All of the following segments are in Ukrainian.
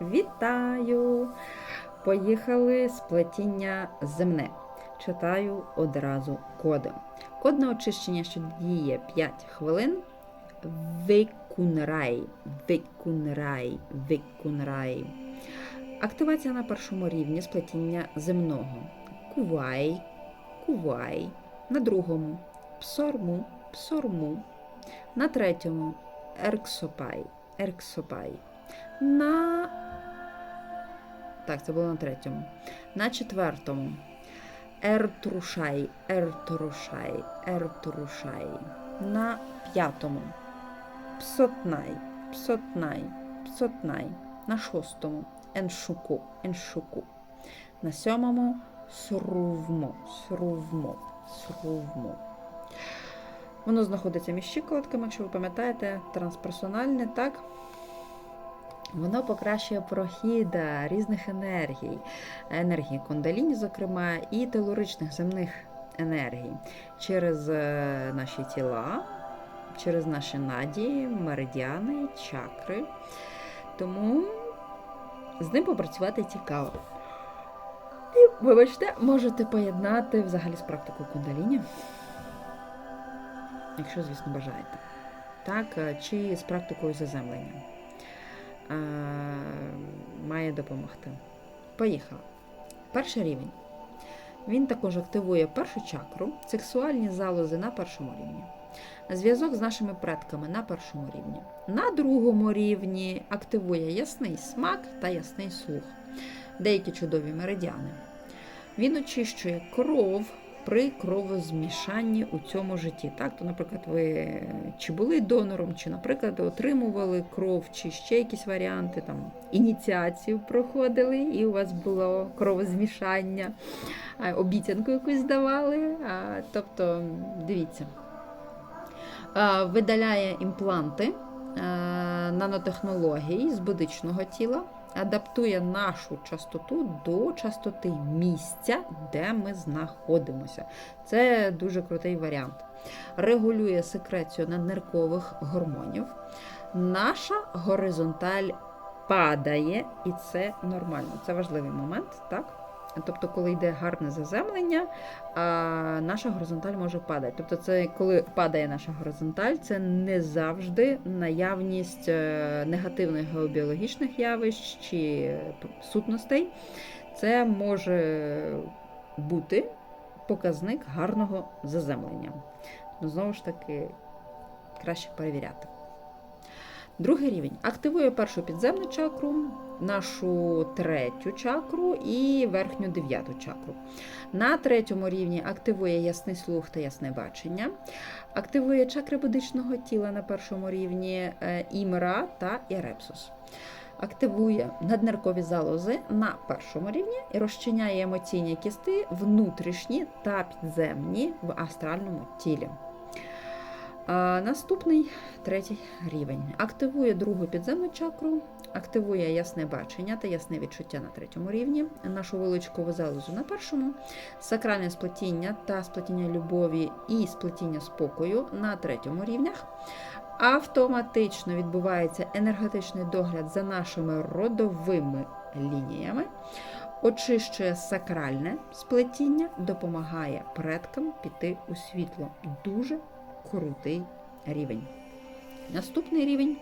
Вітаю! Поїхали сплетіння земне. Читаю одразу коди. Код на очищення, що діє 5 хвилин. Викунрай, викунрай, викунрай. Активація на першому рівні сплетіння земного. Кувай, кувай. На другому псорму, псорму. На третьому ерксопай, ерксопай. На. Так, це було на третьому. На четвертому. Ертрушай, ертрушай, ертрушай. На п'ятому. Псотнай, псотнай, псотнай. На шостому. Еншуку, еншуку. На сьомому срувмо, срувмо, срувмо. Воно знаходиться між щиколотками, якщо ви пам'ятаєте, трансперсональне, так? Воно покращує прохід е, різних енергій, енергії кундаліні, зокрема, і телуричних земних енергій через е, наші тіла, через наші надії, меридіани, чакри. Тому з ним попрацювати цікаво. І, вибачте, можете поєднати взагалі з практикою кундаліні, якщо, звісно, бажаєте. Так, е, чи з практикою заземлення. Е, має допомогти. Поїхали. Перший рівень. Він також активує першу чакру, сексуальні залози на першому рівні. Зв'язок з нашими предками на першому рівні. На другому рівні активує ясний смак та ясний слух, деякі чудові меридіани. Він очищує кров при кровозмішанні у цьому житті. Так, то, наприклад, ви чи були донором, чи, наприклад, отримували кров, чи ще якісь варіанти, там ініціацію проходили, і у вас було кровозмішання, обіцянку якусь давали. Тобто, дивіться, видаляє імпланти нанотехнологій з будичного тіла адаптує нашу частоту до частоти місця, де ми знаходимося. Це дуже крутий варіант. Регулює секрецію надниркових гормонів. Наша горизонталь падає, і це нормально. Це важливий момент, так? Тобто, коли йде гарне заземлення, наша горизонталь може падати. Тобто, це коли падає наша горизонталь, це не завжди наявність е, негативних геобіологічних явищ чи сутностей. Це може бути показник гарного заземлення. Ну, знову ж таки, краще перевіряти. Другий рівень активує першу підземну чакру, нашу третю чакру і верхню дев'яту чакру. На третьому рівні активує ясний слух та ясне бачення, активує чакри будичного тіла на першому рівні е, імра та ірепсус. Активує наднеркові залози на першому рівні і розчиняє емоційні кісти внутрішні та підземні в астральному тілі. А Наступний третій рівень. Активує другу підземну чакру, активує ясне бачення та ясне відчуття на третьому рівні, нашу величкову залозу на першому, сакральне сплетіння та сплетіння любові і сплетіння спокою на третьому рівнях. Автоматично відбувається енергетичний догляд за нашими родовими лініями, очищує сакральне сплетіння, допомагає предкам піти у світло. Дуже крутий рівень. Наступний рівень.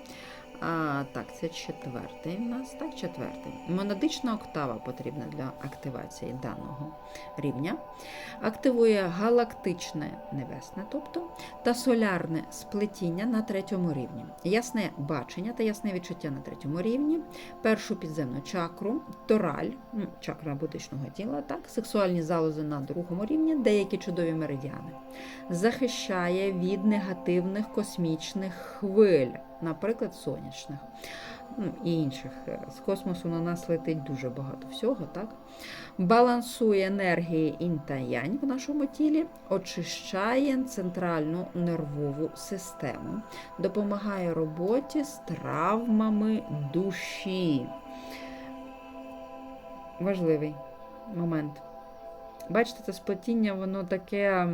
А, Так, це четвертий у нас. Так, четвертий. Монадична октава потрібна для активації даного рівня. Активує галактичне небесне, тобто, та солярне сплетіння на третьому рівні. Ясне бачення та ясне відчуття на третьому рівні. Першу підземну чакру, тораль, ну, чакра будичного тіла, так, сексуальні залози на другому рівні, деякі чудові меридіани. Захищає від негативних космічних хвиль наприклад, сонячних ну, і інших. З космосу на нас летить дуже багато всього. так? Балансує енергії інь та янь в нашому тілі, очищає центральну нервову систему, допомагає роботі з травмами душі. Важливий момент. Бачите, це сплетіння, воно таке.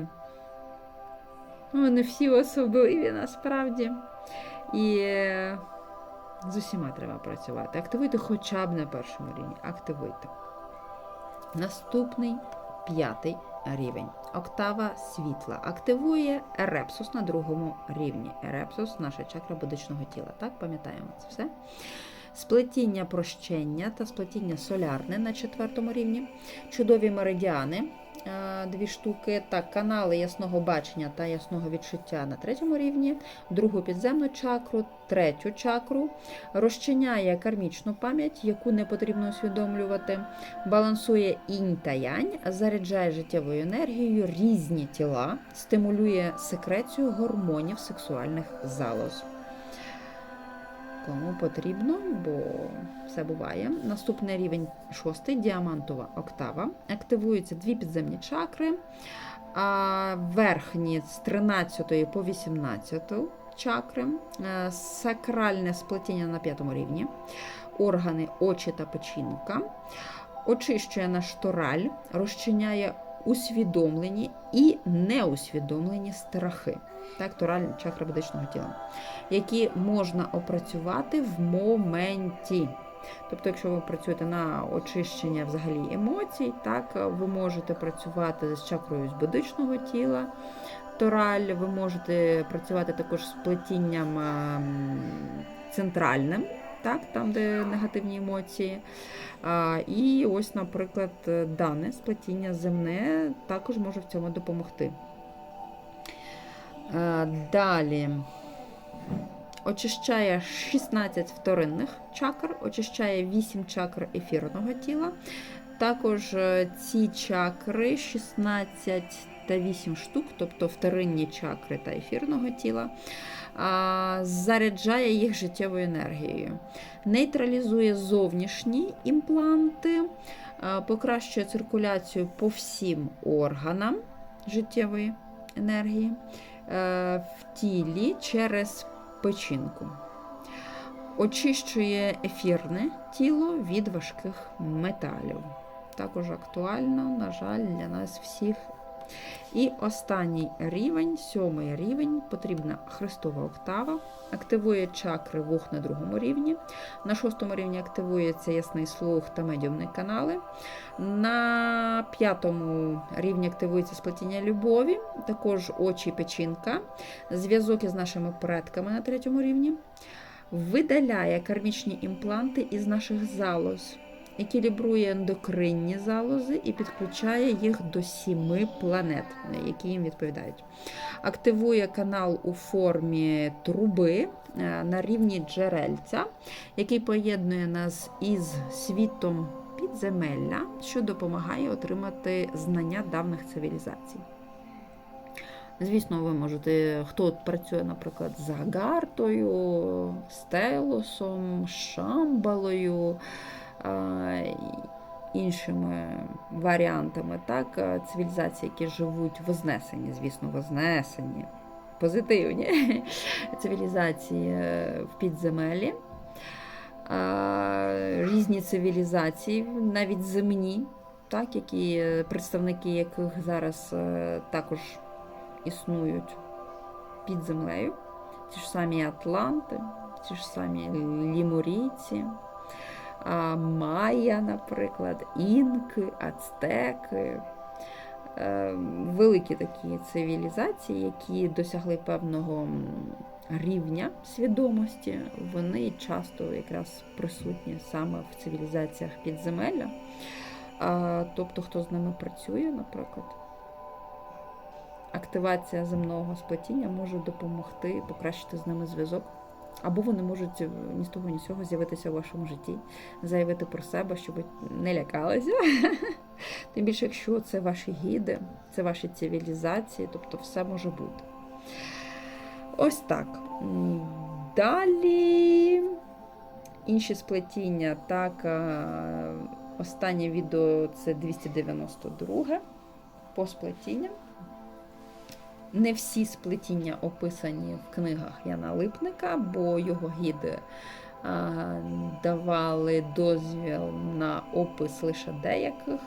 Ну, не всі особливі насправді. І З усіма треба працювати. Активуйте хоча б на першому рівні. Активуйте. Наступний п'ятий рівень. Октава світла. Активує ерепсус на другому рівні. Ерепсус наша чакра будичного тіла. Так, пам'ятаємо це все. Сплетіння прощення та сплетіння солярне на четвертому рівні. Чудові меридіани. Е, Дві штуки, так, канали ясного бачення та ясного відчуття на третьому рівні, другу підземну чакру, третю чакру, розчиняє кармічну пам'ять, яку не потрібно усвідомлювати, балансує інь та янь, заряджає життєвою енергією різні тіла, стимулює секрецію гормонів сексуальних залоз. Кому потрібно, бо все буває. Наступний рівень шостий діамантова октава. Активуються дві підземні чакри, а верхні з 13 по 18 чакри, е, сакральне сплетіння на п'ятому рівні, органи очі та печінка, очищує наш тораль, розчиняє усвідомлені і неусвідомлені страхи. Так, тораль чакра ведичного тіла, які можна опрацювати в моменті. Тобто, якщо ви працюєте на очищення взагалі емоцій, так ви можете працювати з чакрою збудичного тіла, тораль, ви можете працювати також з плетінням ем, центральним, так, там, де негативні емоції. А, І ось, наприклад, дане сплетіння земне також може в цьому допомогти. Е, Далі очищає 16 вторинних чакр, очищає 8 чакр ефірного тіла. Також е, ці чакри 16 та 8 штук, тобто вторинні чакри та ефірного тіла, заряджає їх життєвою енергією, нейтралізує зовнішні імпланти, покращує циркуляцію по всім органам життєвої енергії е, в тілі через печінку. Очищує ефірне тіло від важких металів. Також актуально, на жаль, для нас всіх. І останній рівень, сьомий рівень, потрібна хрестова октава. Активує чакри вух на другому рівні. На шостому рівні активується ясний слух та медіумні канали. На п'ятому рівні активується сплетіння любові, також очі і печінка, зв'язок із нашими предками на третьому рівні. Видаляє кармічні імпланти із наших залоз, екілібрує ендокринні залози і підключає їх до сіми планет, які їм відповідають. Активує канал у формі труби е, на рівні джерельця, який поєднує нас із світом підземелля, що допомагає отримати знання давних цивілізацій. Звісно, ви можете, хто працює, наприклад, з Агартою, Стелосом, Шамбалою, іншими варіантами, так, а, цивілізацій, які живуть вознесені, звісно, вознесені, позитивні цивілізації е, в підземелі. Різні цивілізації, навіть земні, так, які, е, представники яких зараз е, також існують під землею. Ті ж самі Атланти, ті ж самі лімурійці, Майя, наприклад, інки, ацтеки. Е, Великі такі цивілізації, які досягли певного рівня свідомості, вони часто якраз присутні саме в цивілізаціях підземелля. А, Тобто, хто з ними працює, наприклад, активація земного сплетіння може допомогти покращити з ними зв'язок. Або вони можуть е, ні з того, ні з цього з'явитися у вашому житті, заявити про себе, щоб не лякалися. Тим більше, якщо це ваші гіди, це ваші цивілізації, тобто все може бути. Ось так. Далі інші сплетіння. Так, е, останнє відео це 292 по сплетінням. Не всі сплетіння описані в книгах Яна Липника, бо його гіди а, давали дозвіл на опис лише деяких.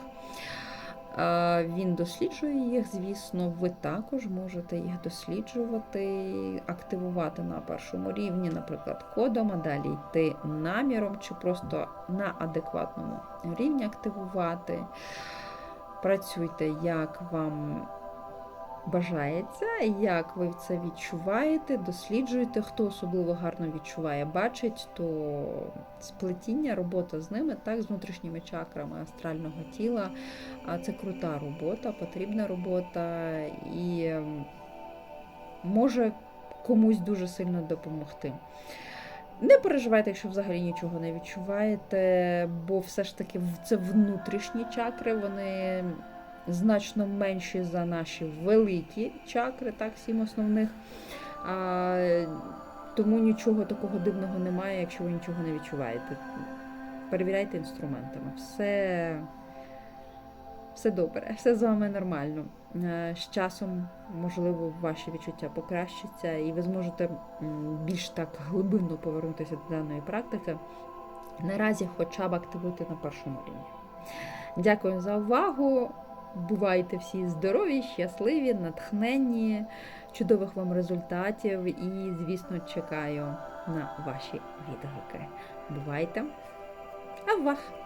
Е, Він досліджує їх, звісно, ви також можете їх досліджувати, активувати на першому рівні, наприклад, кодом, а далі йти наміром, чи просто на адекватному рівні активувати. Працюйте, як вам бажається, як ви це відчуваєте, досліджуєте, хто особливо гарно відчуває, бачить, то сплетіння, робота з ними, так, з внутрішніми чакрами астрального тіла. Це крута робота, потрібна робота і ем, може комусь дуже сильно допомогти. Не переживайте, якщо взагалі нічого не відчуваєте, бо все ж таки це внутрішні чакри, вони значно менші за наші великі чакри, так, сім основних. А, тому нічого такого дивного немає, якщо ви нічого не відчуваєте. Перевіряйте інструментами. Все, все добре, все з вами нормально. Е, З часом, можливо, ваші відчуття покращаться, і ви зможете більш так глибинно повернутися до даної практики. Наразі хоча б активуйте на першому рівні. Дякую за увагу. Бувайте всі здорові, щасливі, натхненні, чудових вам результатів і, звісно, чекаю на ваші відгуки. Бувайте! Авах!